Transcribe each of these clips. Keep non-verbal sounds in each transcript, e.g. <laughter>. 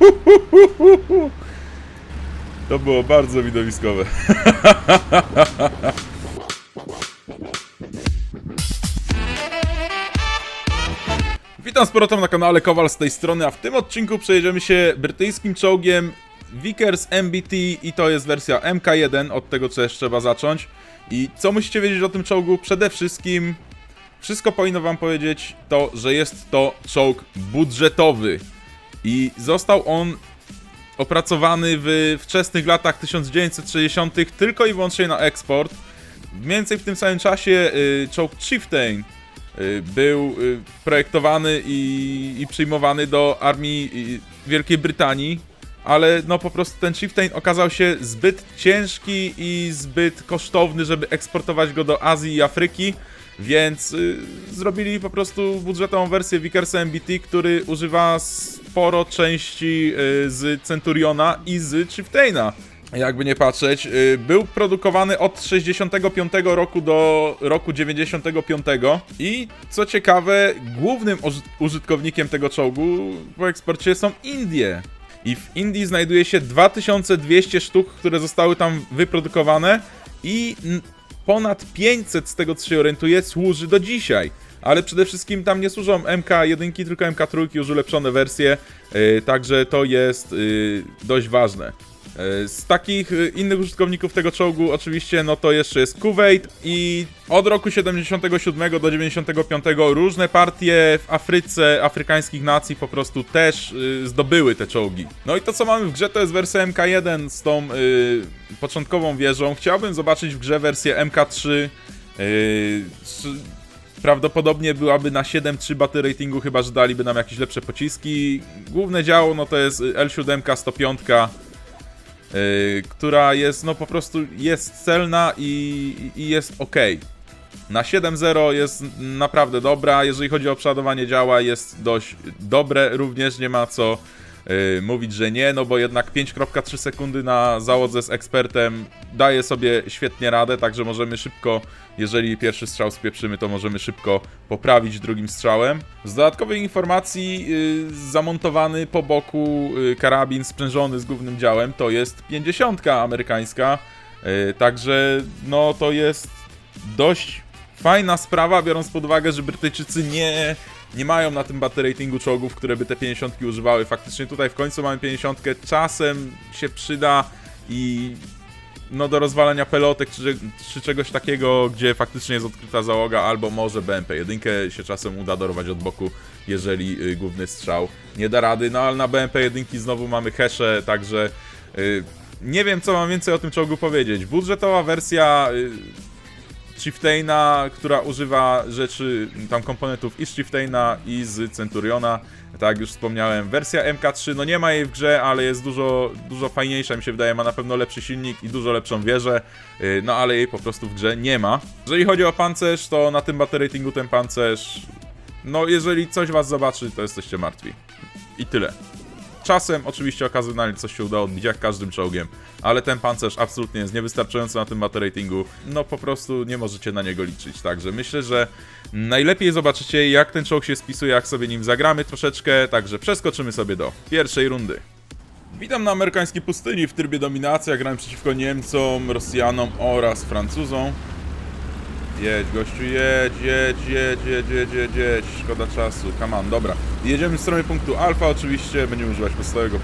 <laughs> To było bardzo widowiskowe. <laughs> Witam z powrotem na kanale Kowal z tej strony, a w tym odcinku przejedziemy się brytyjskim czołgiem Vickers MBT i to jest wersja MK1, od tego też trzeba zacząć. I co musicie wiedzieć o tym czołgu? Przede wszystkim wszystko powinno wam powiedzieć to, że jest to czołg budżetowy i został on opracowany w wczesnych latach 1960 tylko i wyłącznie na eksport. Mniej więcej w tym samym czasie y, Chieftain y, był y, projektowany i, i przyjmowany do armii y, Wielkiej Brytanii, ale no po prostu ten Chieftain okazał się zbyt ciężki i zbyt kosztowny, żeby eksportować go do Azji i Afryki, więc y, zrobili po prostu budżetową wersję Vickersa MBT, który używa sporo części y, z Centuriona i z Chieftaina. Jakby nie patrzeć, y, był produkowany od 65 roku do roku 95 i co ciekawe, głównym uży- użytkownikiem tego czołgu po eksporcie są Indie. I w Indii znajduje się 2200 sztuk, które zostały tam wyprodukowane i ponad 500 z tego co się orientuję służy do dzisiaj. Ale przede wszystkim tam nie służą MK1, tylko MK3, już ulepszone wersje, yy, także to jest yy, dość ważne. Yy, Z takich innych użytkowników tego czołgu oczywiście no to jeszcze jest Kuwait i od roku 77 do 95 różne partie w Afryce, afrykańskich nacji po prostu też zdobyły te czołgi. No i to co mamy w grze to jest wersja MK1 z tą początkową wieżą. Chciałbym zobaczyć w grze wersję MK3 yy, z- Prawdopodobnie byłaby na 7-3 baty ratingu, chyba że daliby nam jakieś lepsze pociski. Główne działo no to jest L7 105, yy, która jest no po prostu jest celna i, i jest ok. Na 7.0 jest naprawdę dobra, jeżeli chodzi o przeładowanie działa jest dość dobre, również nie ma co yy, mówić, że nie, no bo jednak 5.3 sekundy na załodze z ekspertem daje sobie świetnie radę, także możemy szybko, jeżeli pierwszy strzał spieprzymy, to możemy szybko poprawić drugim strzałem. Z dodatkowej informacji yy, zamontowany po boku yy, karabin sprzężony z głównym działem to jest 50 amerykańska, yy, także no to jest dość fajna sprawa, biorąc pod uwagę, że Brytyjczycy nie, nie mają na tym battle ratingu czołgów, które by te 50 używały. Faktycznie tutaj w końcu mamy 50, czasem się przyda i no do rozwalania pelotek czy, czy czegoś takiego, gdzie faktycznie jest odkryta załoga, albo może BMP-1 się czasem uda dorwać od boku, jeżeli y, główny strzał nie da rady, no ale na BMP-1 znowu mamy hesze, także y, nie wiem co mam więcej o tym czołgu powiedzieć. Budżetowa wersja y, Chieftaina, która używa rzeczy, tam komponentów i z Chieftaina i z Centuriona. Tak jak już wspomniałem, wersja MK3, no nie ma jej w grze, ale jest dużo, dużo fajniejsza, mi się wydaje, ma na pewno lepszy silnik i dużo lepszą wieżę, yy, no ale jej po prostu w grze nie ma. Jeżeli chodzi o pancerz, to na tym battle ratingu ten pancerz, no jeżeli coś was zobaczy, to jesteście martwi. I tyle. Czasem oczywiście okazjonalnie coś się uda odbić, jak każdym czołgiem, ale ten pancerz absolutnie jest niewystarczający na tym battle. No po prostu nie możecie na niego liczyć. Także myślę, że najlepiej zobaczycie, jak ten czołg się spisuje, jak sobie nim zagramy troszeczkę. Także przeskoczymy sobie do pierwszej rundy. Witam na amerykańskiej pustyni w trybie dominacja. Grałem przeciwko Niemcom, Rosjanom oraz Francuzom. Jedź, gościu, jedź, jedź, jedź, jedź, jedź, jedź, jedź. Szkoda czasu. Come on, dobra. Jedziemy w stronę punktu alfa oczywiście. Będziemy używać podstawowego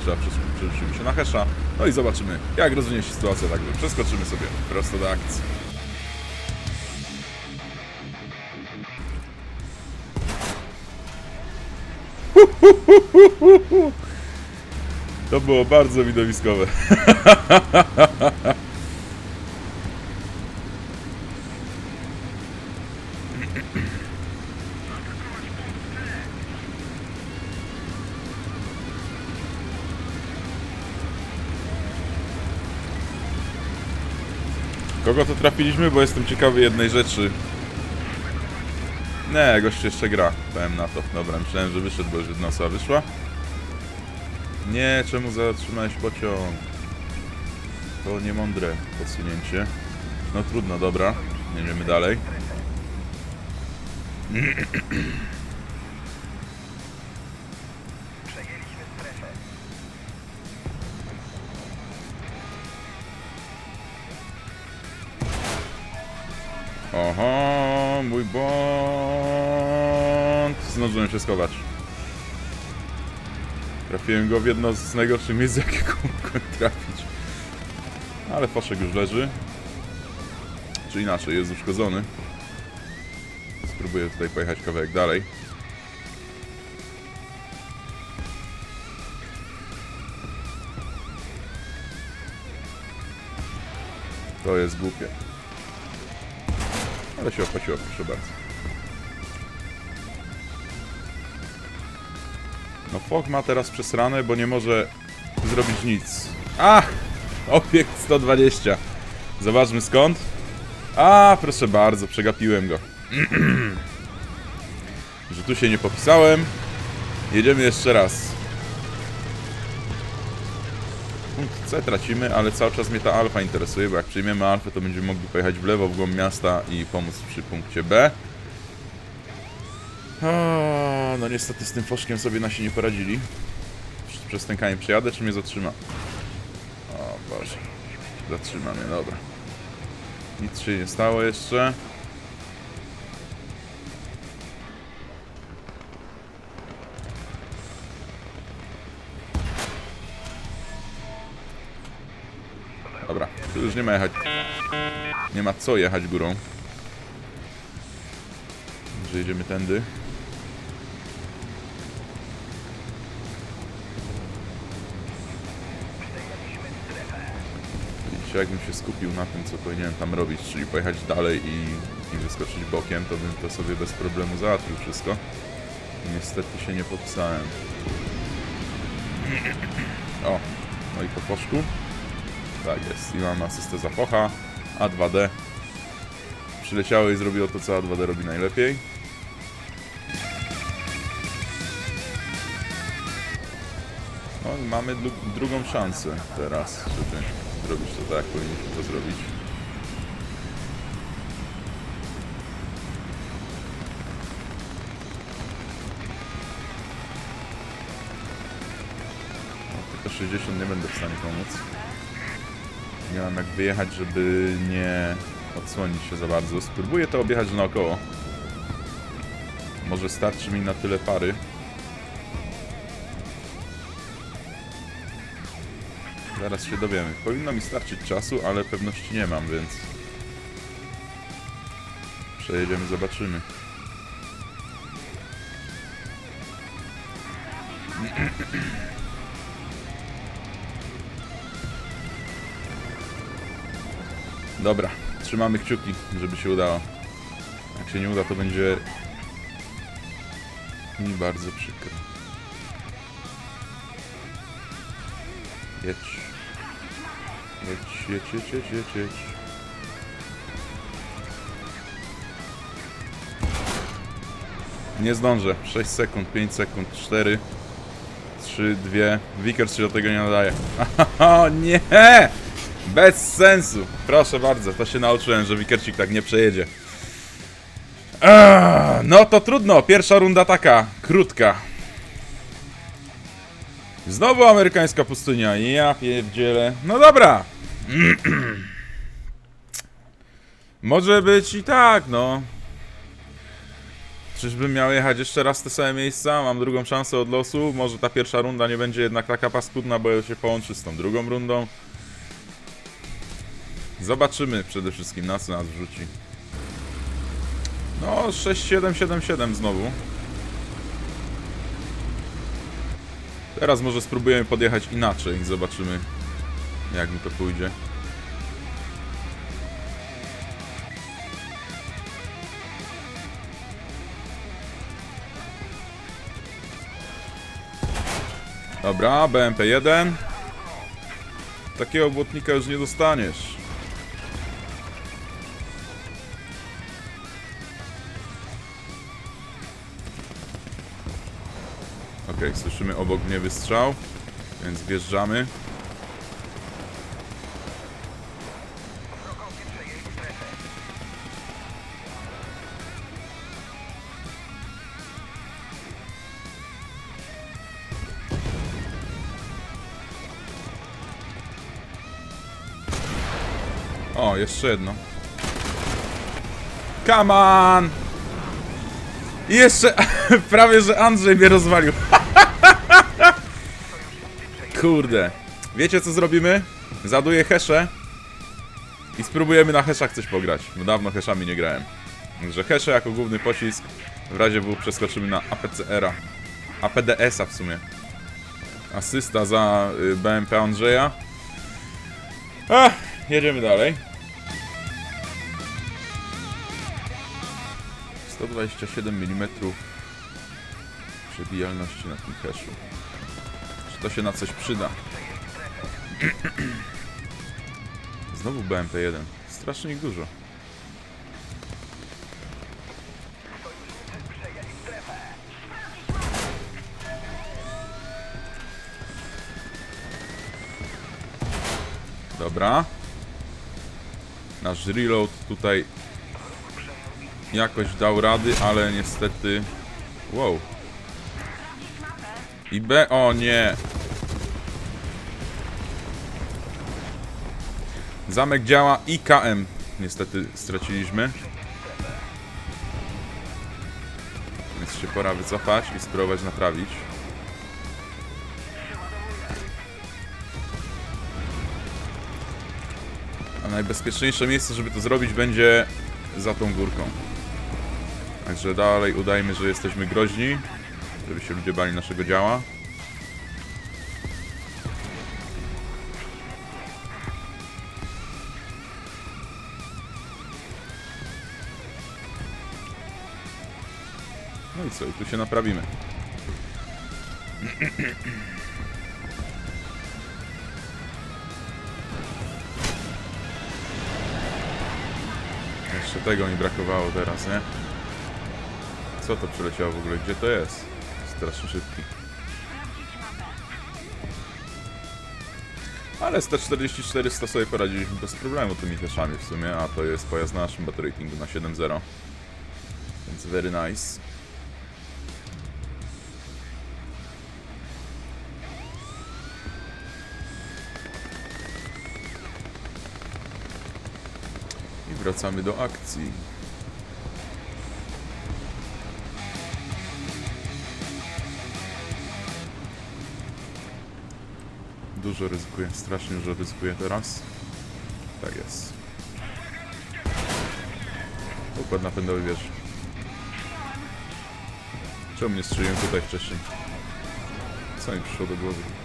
trzeba przes- przerzucimy się na hasza. No i zobaczymy, jak rozwinie się sytuacja. Także przeskoczymy sobie prosto do akcji. To było bardzo widowiskowe. <laughs> Kogo to trafiliśmy? Bo jestem ciekawy jednej rzeczy. Nie, gość jeszcze gra. Powiem na to. Dobra, myślałem, że wyszedł, bo już jedna osoba wyszła. Nie, czemu zatrzymałeś pociąg? To niemądre podsunięcie. No trudno, dobra. Jedziemy dalej. <clears throat> Oho, mój błąd. Zdążyłem się schować. Trafiłem go w jedno z najgorszych miejsc, jakiego mogłem trafić. Ale foszek już leży. Czy inaczej, jest uszkodzony. Spróbuję tutaj pojechać kawałek dalej. To jest głupie. Ale się opłaciło, proszę bardzo. No Fog ma teraz przesrane, bo nie może zrobić nic. Ach! Obiekt 120. Zobaczmy skąd. A, proszę bardzo, przegapiłem go. <clears throat> Że tu się nie popisałem. Jedziemy jeszcze raz. C tracimy, ale cały czas mnie ta alfa interesuje, bo jak przyjmiemy alfę, to będziemy mogli pojechać w lewo, w głąb miasta i pomóc przy punkcie B. No niestety z tym foszkiem sobie nasi nie poradzili. Przez ten przejadę, czy mnie zatrzyma? O Boże. Zatrzyma mnie, dobra. Nic się nie stało jeszcze. Już nie ma jechać. Nie ma co jechać górą. Że jedziemy tędy. Widzicie, jakbym się skupił na tym, co powinienem tam robić, czyli pojechać dalej i, i wyskoczyć bokiem, to bym to sobie bez problemu załatwił wszystko. Niestety się nie podpisałem. O, no i po foszku. Tak jest, i mam asystę za focha, A2D. Przyleciało i zrobiło to, co A2D robi najlepiej. No i mamy dru- drugą szansę teraz, żeby zrobić to tak, jak powinniśmy to zrobić. No, tylko 60 nie będę w stanie pomóc. Nie mam jak wyjechać, żeby nie odsłonić się za bardzo. Spróbuję to objechać naokoło. Może starczy mi na tyle pary. Zaraz się dowiemy. Powinno mi starczyć czasu, ale pewności nie mam, więc... Przejedziemy, zobaczymy. Dobra, trzymamy kciuki, żeby się udało. Jak się nie uda, to będzie mi bardzo przykro. Jedź. Jedź, jedź, jedź, jedź, jedź, jedź. Nie zdążę. 6 sekund, 5 sekund, 4, 3, 2. Vickers się do tego nie nadaje. <laughs> O nie! Bez sensu. Proszę bardzo, to się nauczyłem, że Wickersik tak nie przejedzie. Eee, no to trudno. Pierwsza runda taka, krótka. Znowu amerykańska pustynia. Ja pierdzielę. No dobra. <clears throat> Może być i tak, no. Czyżbym miał jechać jeszcze raz te same miejsca? Mam drugą szansę od losu. Może ta pierwsza runda nie będzie jednak taka paskudna, bo się połączy z tą drugą rundą. Zobaczymy przede wszystkim na co nas wrzuci. No, 6, 7, 7, 7 znowu. Teraz może spróbujemy podjechać inaczej i zobaczymy jak mi to pójdzie. Dobra, BMP-1. Takiego błotnika już nie dostaniesz. Okej, słyszymy obok mnie wystrzał, więc wjeżdżamy. O, jeszcze jedno. Come on! I jeszcze <laughs> prawie, że Andrzej mnie rozwalił. <laughs> Kurde. Wiecie co zrobimy? Zaduję hesze i spróbujemy na heszach coś pograć, bo dawno heszami nie grałem. Także hesze jako główny pocisk, w razie W przeskoczymy na APCR-a. APDS-a w sumie. Asysta za y, BMP Andrzeja. Jedziemy dalej. 127 mm przebijalności na tym haszu. To się na coś przyda? Znowu BMP-1. Strasznie ich dużo. Dobra. Nasz reload tutaj jakoś dał rady, ale niestety... Wow. I B... O nie! Zamek działa i KM. Niestety straciliśmy. Więc się pora wycofać i spróbować naprawić. A najbezpieczniejsze miejsce, żeby to zrobić, będzie za tą górką. Także dalej udajmy, że jesteśmy groźni, żeby się ludzie bali naszego działa. No i co, i tu się naprawimy. <clears throat> Jeszcze tego mi brakowało teraz, nie? Co to przeleciało w ogóle? Gdzie to jest? Strasznie szybki. Ale z T44 sobie poradziliśmy bez problemu tymi heszami w sumie, a to jest pojazd na naszym battle ratingu na 7.0. Więc very nice. Wracamy do akcji. Dużo ryzykuję, strasznie dużo ryzykuję teraz. Tak jest. Układ napędowy wieży. Czemu nie strzeliłem tutaj wcześniej? Co mi przyszło do głowy?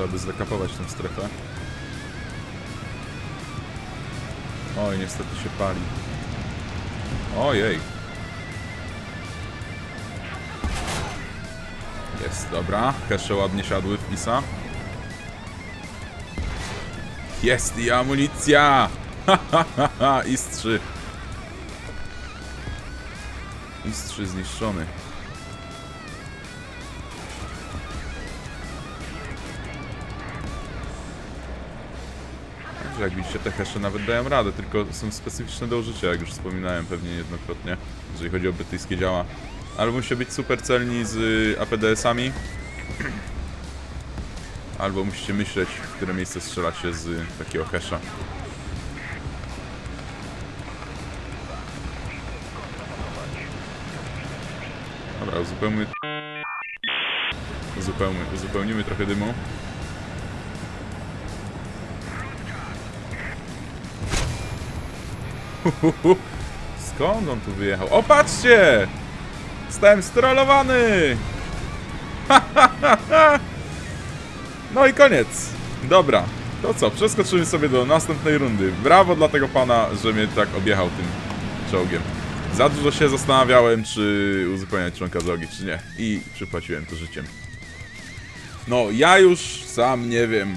Trzeba by tę strefę. Oj, niestety się pali. Ojej. Jest, dobra. Hesze ładnie siadły w ISA. Jest i amunicja! Ha, ha, ha, ha, IS-3. IS-3 zniszczony. Jak widzicie, te hesze nawet dają radę, tylko są specyficzne do użycia, jak już wspominałem pewnie niejednokrotnie, jeżeli chodzi o brytyjskie działa. Albo musicie być super celni z y, APDS-ami, <clears throat> albo musicie myśleć, w które miejsce strzela się z y, takiego hesza. Dobra, uzupełnimy... Uzupełnimy, uzupełnimy trochę dymu. <laughs> Skąd on tu wyjechał? O, patrzcie! Zostałem strollowany! No i koniec. Dobra, to co? Przeskoczymy sobie do następnej rundy. Brawo dla tego pana, że mnie tak objechał tym czołgiem. Za dużo się zastanawiałem, czy uzupełniać członka załogi, czy nie. I przypłaciłem to życiem. No, ja już sam nie wiem.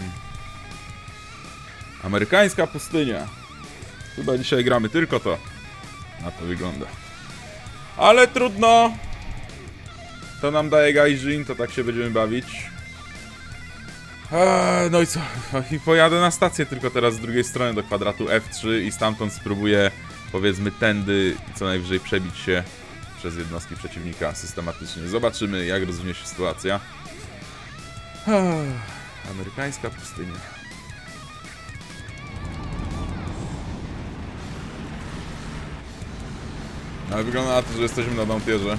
Amerykańska pustynia. Chyba dzisiaj gramy tylko to. Na to wygląda. Ale trudno. To nam daje Gaijin, to tak się będziemy bawić. Eee, no i co? I pojadę na stację tylko teraz z drugiej strony do kwadratu F3 i stamtąd spróbuję powiedzmy tędy co najwyżej przebić się przez jednostki przeciwnika systematycznie. Zobaczymy jak rozwinie się sytuacja. Eee, Amerykańska pustynia. Ale wygląda na to, że jesteśmy na Dompierze.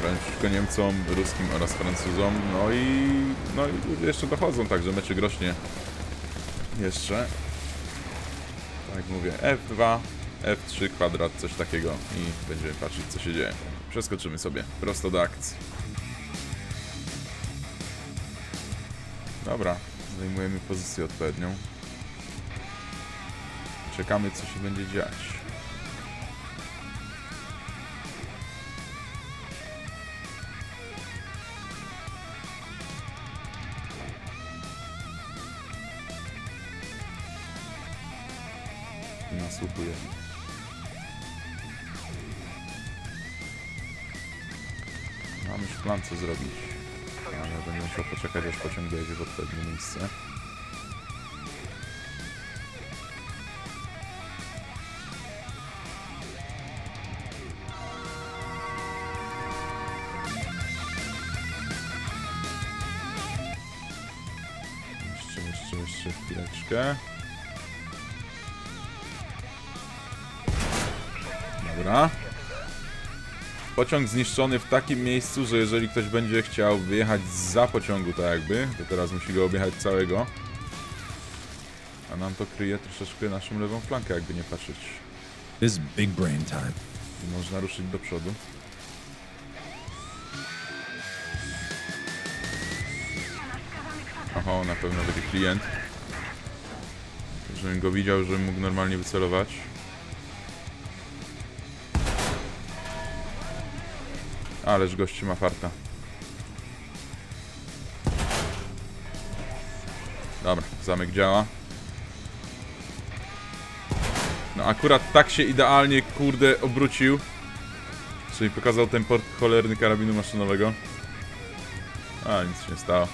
Grałem przeciwko Niemcom, Ruskim oraz Francuzom. No i, no i ludzie jeszcze dochodzą, także meczy grośnie. Jeszcze. Tak mówię, F2, F3 kwadrat, coś takiego i będziemy patrzeć co się dzieje. Przeskoczymy sobie prosto do akcji. Dobra, zajmujemy pozycję odpowiednią. Czekamy co się będzie dziać. I nasłuchujemy. Mamy już plan co zrobić. Ale będę musiał poczekać aż pociąg dojedzie w odpowiednie miejsce. Jeszcze, chwileczkę. Dobra. Pociąg zniszczony w takim miejscu, że jeżeli ktoś będzie chciał wyjechać za pociągu, tak jakby, to teraz musi go objechać całego. A nam to kryje troszeczkę naszą lewą flankę, jakby nie patrzeć. This is big brain time. I można ruszyć do przodu. Oho, na pewno będzie klient. Żebym go widział, żebym mógł normalnie wycelować. Ależ gościu ma farta. Dobra, zamek działa. No akurat tak się idealnie, kurde, obrócił. Czyli pokazał ten port cholerny karabinu maszynowego. A, nic się nie stało.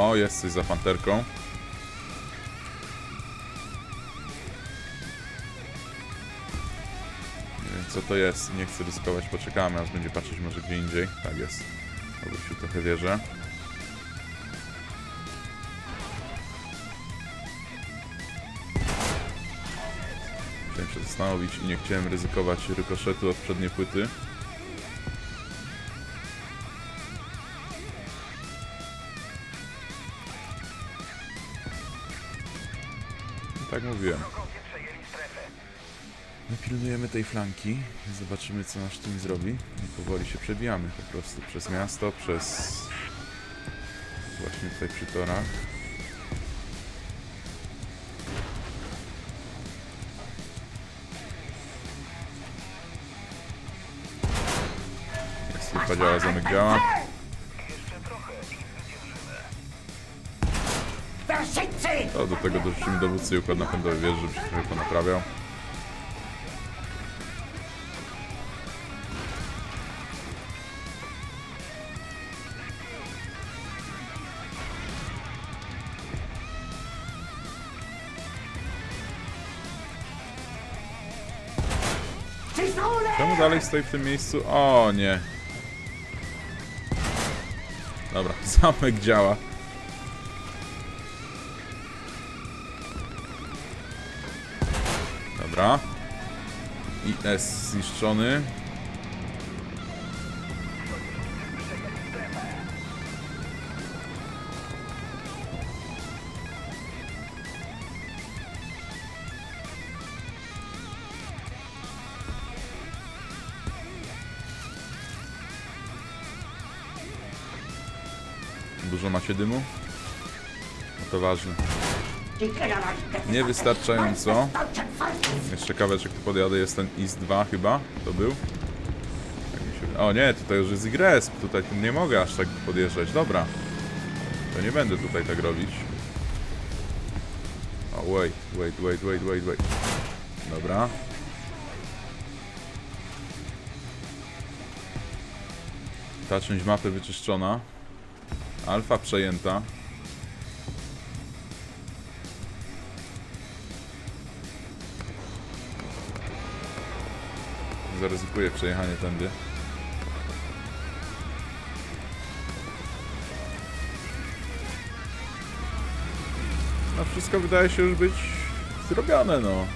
Oho, jest coś za panterką. Nie wiem co to jest, nie chcę ryzykować, poczekamy aż będzie patrzeć może gdzie indziej. Tak jest. Obrócił trochę wieżę. Chciałem się zastanowić i nie chciałem ryzykować rykoszetu od przedniej płyty. Tak mówiłem. My pilnujemy tej flanki zobaczymy co nasz team zrobi. I powoli się przebijamy po prostu przez miasto, przez... Właśnie tutaj przy torach. Jest działa, zamek działa. Tego dorzucimy dowódcy i układ napędowy wieży, żeby się trochę ponaprawiał. Czemu dalej stoi w tym miejscu? O nie. Dobra, <laughs> zamek działa. Dobra. IS zniszczony. Dużo macie dymu? No to ważne. Niewystarczająco. Jeszcze kawałeczek tu podjadę, jest ten IS-2 chyba, to był. Tak. O nie, tutaj już jest Igresp, tutaj nie mogę aż tak podjeżdżać, dobra. To nie będę tutaj tak robić. O, wait, wait, wait, wait, wait, wait. Dobra. Ta część mapy wyczyszczona. Alfa przejęta. Zaryzykuję przejechanie tędy. No wszystko wydaje się już być zrobione, no.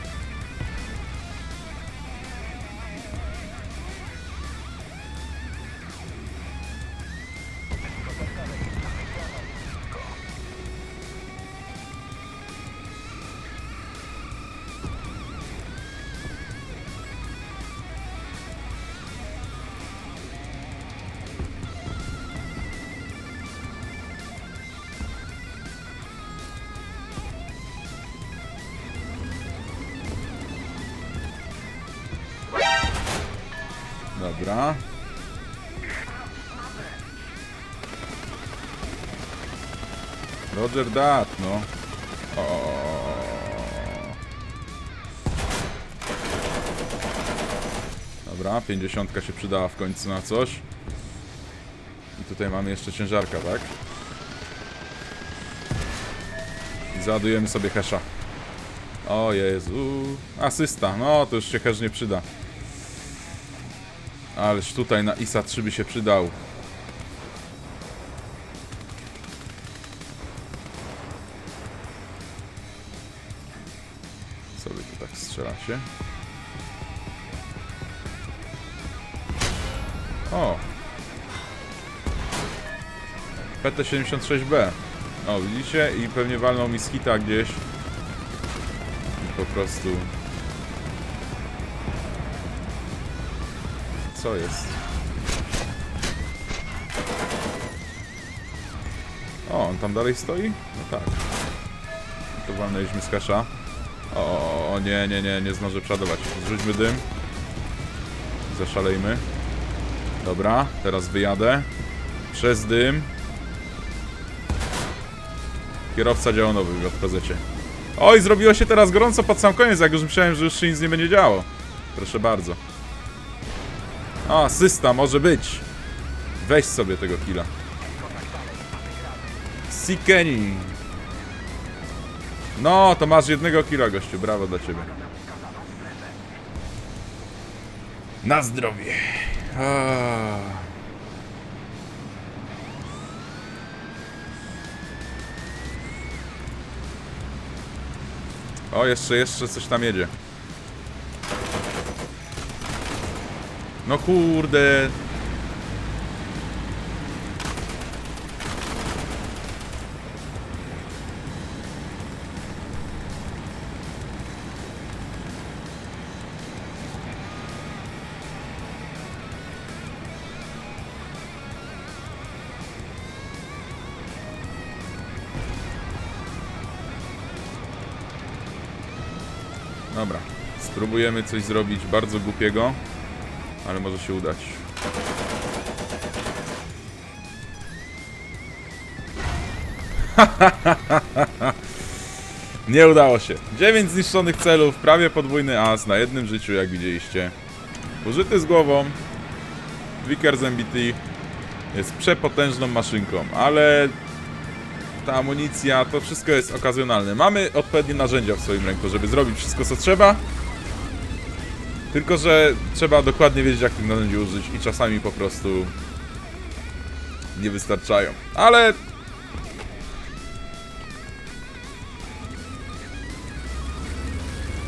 Roger dat, no. O. Dobra, 50 się przydała w końcu na coś. I tutaj mamy jeszcze ciężarka, tak? I załadujemy sobie hesza. O Jezu. Asysta, no to już się hesz nie przyda. Ależ tutaj na ISA 3 by się przydał. Strzelacie? O! PT-76B. O, widzicie? I pewnie walną mi z hita gdzieś. I po prostu... Co jest? O, on tam dalej stoi? No tak. To walnęliśmy z kasza. O, o, nie, nie, nie, nie zdążę przodować. Zrzućmy dym. Zaszalejmy. Dobra, teraz wyjadę. Przez dym. Kierowca działonowy w JPZ-cie. Oj, zrobiło się teraz gorąco pod sam koniec, jak już myślałem, że już się nic nie będzie działo. Proszę bardzo. O, asysta, może być. Weź sobie tego killa. Sikeni. No, to masz jednego killa, gościu. Brawo dla ciebie. Na zdrowie. Ah. O, jeszcze, jeszcze coś tam jedzie. No kurde. Spróbujemy coś zrobić bardzo głupiego, ale może się udać. <laughs> Nie udało się. 9 zniszczonych celów, prawie podwójny as na jednym życiu, jak widzieliście. Użyty z głową. Vickers MBT jest przepotężną maszynką, ale ta amunicja, to wszystko jest okazjonalne. Mamy odpowiednie narzędzia w swoim ręku, żeby zrobić wszystko, co trzeba. Tylko, że trzeba dokładnie wiedzieć, jak tych narzędzi użyć i czasami po prostu nie wystarczają. Ale...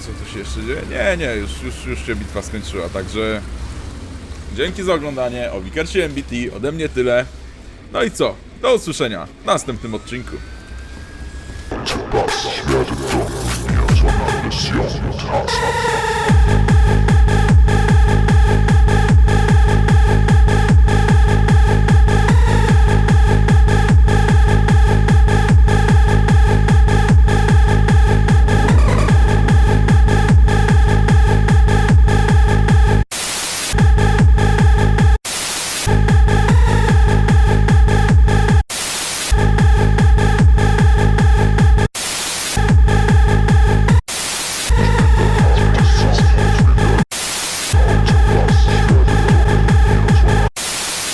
Co tu się jeszcze dzieje? Nie, nie, już, już, już się bitwa skończyła, także... Dzięki za oglądanie, o Wikersie MBT, ode mnie tyle. No i co? Do usłyszenia w następnym odcinku. Czy pas świat w domu, nie co